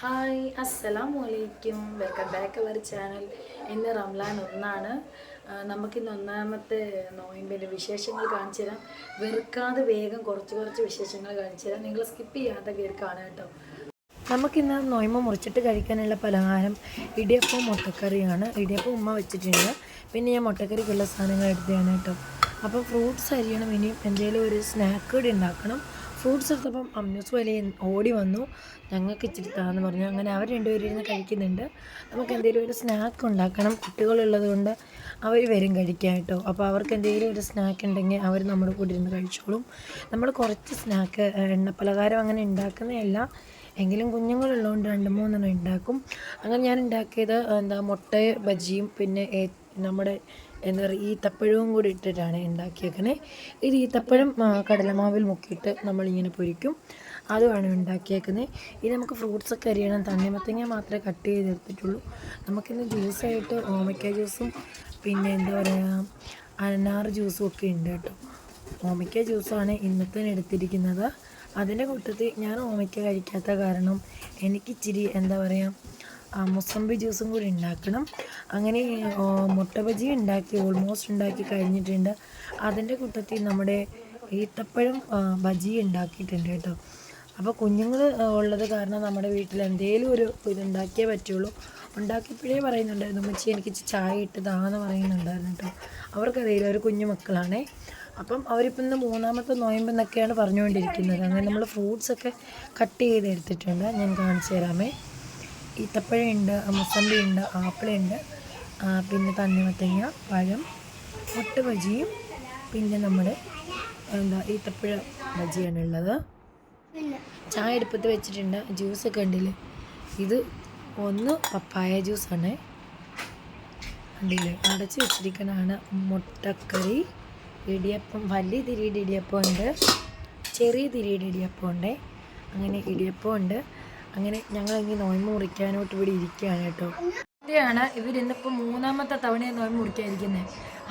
Hi അസ്സലാം വലൈക്കും welcome back our channel. ഇന്ന് റംലാൻ ഒന്നാണ്. നമുക്കിന്ന് ഒന്നാമത്തെ നോയിമ്പിന്റെ വിശേഷങ്ങൾ കാണിച്ചു തരാം. വെറുക്കാതെ വേഗം കുറച്ച് കുറച്ച് വിശേഷങ്ങൾ കാണിച്ചു തരാം. നിങ്ങൾ സ്കിപ്പ് ചെയ്യാതെ കയറി കാണുക കേട്ടോ. നമുക്കിന്ന് നോയ്മ മുറിച്ചിട്ട് കഴിക്കാനുള്ള പലഹാരം ഇടിയപ്പവും മുട്ടക്കറിയാണ്. ഇടിയപ്പം ഉമ്മ വെച്ചിട്ടുണ്ട്. പിന്നെ ഞാൻ മുട്ടക്കറിക്കുള്ള സാധനങ്ങൾ എടുത്തതാണ് കേട്ടോ. അപ്പോൾ ഫ്രൂട്ട്സ് അരിയണം. ഇനിയും എന്തെങ്കിലും ഒരു സ്നാക്ക് കൂടി ഉണ്ടാക്കണം. ഫ്രൂട്ട്സ് എടുത്തപ്പം അമ്യൂസ് വലിയ ഓടി വന്നു. ഞങ്ങൾക്ക് ഇച്ചിരി താന്ന് പറഞ്ഞു. അങ്ങനെ അവർ രണ്ടുപേരും ഇരുന്ന് കഴിക്കുന്നുണ്ട്. നമുക്ക് എന്തെങ്കിലും ഒരു സ്നാക്ക് ഉണ്ടാക്കണം. കുട്ടികളുള്ളത് കൊണ്ട് അവർ വരും കഴിക്കാൻ കേട്ടോ അപ്പോൾ അവർക്ക് എന്തെങ്കിലും ഒരു സ്നാക്ക് ഉണ്ടെങ്കിൽ അവർ നമ്മുടെ കൂടെ ഇരുന്ന് കഴിച്ചോളും. നമ്മൾ കുറച്ച് സ്നാക്ക് എണ്ണ പലഹാരം അങ്ങനെ ഉണ്ടാക്കുന്നതല്ല. എങ്കിലും കുഞ്ഞുങ്ങളുള്ളതുകൊണ്ട് രണ്ട് മൂന്നെണ്ണം ഉണ്ടാക്കും. അങ്ങനെ ഞാൻ ഉണ്ടാക്കിയത് എന്താ മുട്ട ബജിയും പിന്നെ നമ്മുടെ എന്താ പറയുക ഈത്തപ്പഴവും കൂടി ഇട്ടിട്ടാണ് ഉണ്ടാക്കിയേക്കണേ. ഇത് ഈത്തപ്പഴം കടലമാവിൽ മുക്കിയിട്ട് നമ്മളിങ്ങനെ പൊരിക്കും. അതുമാണ് ഉണ്ടാക്കിയേക്കുന്നത് ഇനി നമുക്ക് ഫ്രൂട്ട്സ് ഒക്കെ അരിയണം. തണ്ണിമത്തങ്ങ മാത്രമേ കട്ട് ചെയ്തെടുത്തിട്ടുള്ളൂ. നമുക്കിന്ന് ജ്യൂസായിട്ട് ഓമയ്ക്ക ജ്യൂസും പിന്നെ എന്താ പറയുക അനാർ ജ്യൂസും ഒക്കെ ഉണ്ട് കേട്ടോ. ഓമയ്ക്ക ജ്യൂസാണ് ഇന്നത്തെ എടുത്തിരിക്കുന്നത്. അതിന്റെ കൂട്ടത്തിൽ ഞാൻ ഓമയ്ക്ക കഴിക്കാത്ത കാരണം എനിക്കിച്ചിരി എന്താ പറയുക മുസമ്പി ജ്യൂസും കൂടി ഉണ്ടാക്കണം. അങ്ങനെ മുട്ട ബജി ഉണ്ടാക്കി ഓൾമോസ്റ്റ് ഉണ്ടാക്കി കഴിഞ്ഞിട്ടുണ്ട്. അതിന്റെ കൂട്ടത്തിൽ നമ്മുടെ ഈത്തപ്പഴം ബജി ഉണ്ടാക്കിയിട്ടുണ്ട് കേട്ടോ. അപ്പോൾ കുഞ്ഞുങ്ങൾ ഉള്ളത് കാരണം നമ്മുടെ വീട്ടിൽ എന്തെങ്കിലും ഒരു ഇതുണ്ടാക്കിയേ പറ്റുള്ളൂ. ഉണ്ടാക്കിയപ്പോഴേ പറയുന്നുണ്ടായിരുന്നു ഉമ്മച്ചി എനിക്ക് ചായ ഇട്ട് താന്ന് പറയുന്നുണ്ടായിരുന്നു കേട്ടോ. അവർക്കറിയില്ല ഒരു കുഞ്ഞു മക്കളാണേ. അപ്പം അവരിപ്പം ഇന്ന് മൂന്നാമത്തെ നോയമ്പ് എന്നൊക്കെയാണ് പറഞ്ഞുകൊണ്ടിരിക്കുന്നത്. അങ്ങനെ നമ്മൾ ഫ്രൂട്ട്സൊക്കെ കട്ട് ചെയ്ത് എടുത്തിട്ടുണ്ട് ഞാൻ കാണിച്ചു തരാമേ. ഈത്തപ്പഴം ഉണ്ട് മുസമ്പി ഉണ്ട് ആപ്പിളുണ്ട് പിന്നെ തണ്ണിമത്തങ്ങ പഴം മുട്ട ബജിയും പിന്നെ നമ്മുടെ എന്താ ഈത്തപ്പഴ ബജിയാണ് ഉള്ളത് ചായ എടുപ്പത്ത് വെച്ചിട്ടുണ്ട്. ജ്യൂസൊക്കെ ഉണ്ടല്ലേ? ഇത് ഒന്ന് പപ്പായ ജ്യൂസാണ് ഉണ്ടല്ലേ? അടച്ച് വെച്ചിരിക്കണതാണ് മുട്ടക്കറി. ഇടിയപ്പം വലിയ തിരിയുടെ ഇടിയപ്പം ഉണ്ട് ചെറിയ തിരിയുടെ ഇടിയപ്പം ഉണ്ട് അങ്ങനെ ഇടിയപ്പം ഉണ്ട് അങ്ങനെ ഇനി നോയമ്പ് മുറിക്കാനോട്ട് ഇവിടെ ഇരിക്കുകയാണ് കേട്ടോ. ഇവിടെയാണ് ഇവരിന്നിപ്പോൾ മൂന്നാമത്തെ തവണയാണ് നോയമ്പ് മുറിക്കാതിരിക്കുന്നത്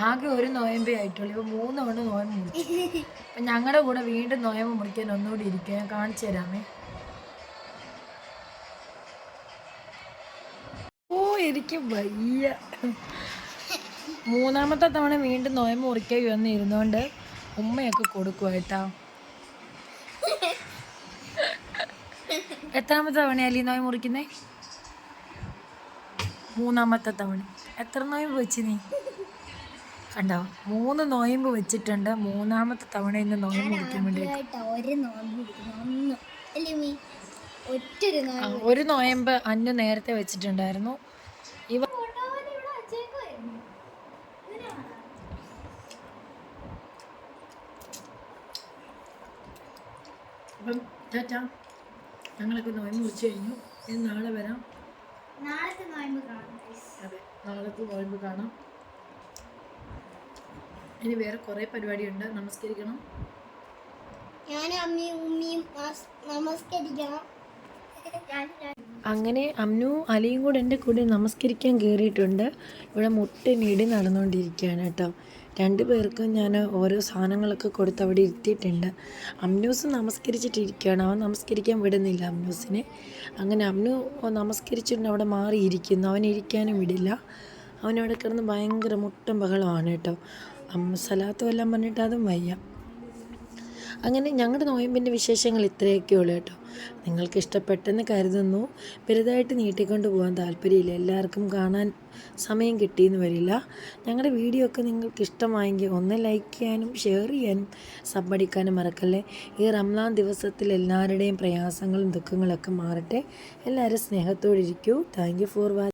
ആകെ ഒരു നോയമ്പേ ആയിട്ടുള്ളൂ. ഇപ്പോൾ മൂന്ന് തവണ നോയമ്പ് മുറിച്ചു. അപ്പം ഞങ്ങളുടെ കൂടെ വീണ്ടും നോയമ്പ് മുറിക്കാൻ ഒന്നുകൂടി ഇരിക്കുക ഞാൻ കാണിച്ചു തരാമേ. ഓ എനിക്ക് വയ്യ. മൂന്നാമത്തെ തവണ വീണ്ടും നോയമ്പ് മുറിക്കാൻ എന്നിരുന്നുകൊണ്ട് ഉമ്മയൊക്കെ കൊടുക്കുക കേട്ടാ എത്രാമത്തെ തവണയല്ലേ ഈ നോയ് മുറിക്കുന്നേ? മൂന്നാമത്തെ തവണ. എത്ര നോയമ്പ് വെച്ച് നീ? കണ്ടോ? മൂന്ന് നോയമ്പ് വെച്ചിട്ടുണ്ട്. മൂന്നാമത്തെ തവണ ഇന്ന് നോയമ്പ് മുറിക്കാൻ വേണ്ടി ഒരു നോയമ്പ് അന്ന് നേരത്തെ വെച്ചിട്ടുണ്ടായിരുന്നു. ഇവ അപ്പം ചേട്ടാ ഞങ്ങളൊക്കെ നോയമ്പ് മുറിച്ച് കഴിഞ്ഞു. ഇനി നാളെ വരാം. നാളത്തെ നോയമ്പ് കാണാം. അതെ നാളത്തെ നോയമ്പ് കാണാം. ഇനി വേറെ കുറേ പരിപാടിയുണ്ട്. നമസ്കരിക്കണം. ഞാനും അമ്മയും ഉമ്മയും നമസ്- നമസ്കരിക്കണം. ഞാൻ- ഞാൻ- അങ്ങനെ അമ്നു അലിയും കൂടെ എന്റെ കൂടെ നമസ്കരിക്കാൻ കയറിയിട്ടുണ്ട് ഇവിടെ മുട്ട മുട്ടിനിടി നടന്നുകൊണ്ടിരിക്കുകയാണ് കേട്ടോ. രണ്ട് പേർക്കും ഞാൻ ഓരോ സാധനങ്ങളൊക്കെ കൊടുത്ത് അവിടെ ഇരുത്തിയിട്ടുണ്ട്. അമ്നൂസ് നമസ്കരിച്ചിട്ടിരിക്കുകയാണ്. അവൻ നമസ്കരിക്കാൻ വിടുന്നില്ല അമ്നൂസിനെ. അങ്ങനെ അമ്നു നമസ്കരിച്ചിട്ടുണ്ട് അവിടെ മാറിയിരിക്കുന്നു. അവൻ ഇരിക്കാനും വിടില്ല. അവനവിടെ കിടന്ന് ഭയങ്കര മുട്ടും ബഹളമാണ് കേട്ടോ. അമ്മ സലാത്തും എല്ലാം പറഞ്ഞിട്ട് അതും വയ്യ. അങ്ങനെ ഞങ്ങളുടെ നോയമ്പിന്റെ വിശേഷങ്ങൾ ഇത്രയൊക്കെ ഉള്ളൂ കേട്ടോ. നിങ്ങൾക്ക് ഇഷ്ടപ്പെട്ടെന്ന് കരുതുന്നു. വലുതായിട്ട് നീട്ടിക്കൊണ്ട് പോകാൻ താല്പര്യമില്ല. എല്ലാവർക്കും കാണാൻ സമയം കിട്ടിയെന്ന് വരില്ല. ഞങ്ങളുടെ വീഡിയോ ഒക്കെ നിങ്ങൾക്ക് ഇഷ്ടമായെങ്കിൽ ഒന്ന് ലൈക്ക് ചെയ്യാനും ഷെയർ ചെയ്യാനും സബ്ബടിക്കാനും മറക്കല്ലേ? ഈ റംലാൻ ദിവസത്തിൽ എല്ലാവരുടെയും പ്രയാസങ്ങളും ദുഃഖങ്ങളൊക്കെ മാറട്ടെ. എല്ലാവരും സ്നേഹത്തോടിരിക്കൂ താങ്ക് യു ഫോർ വാച്ചിങ്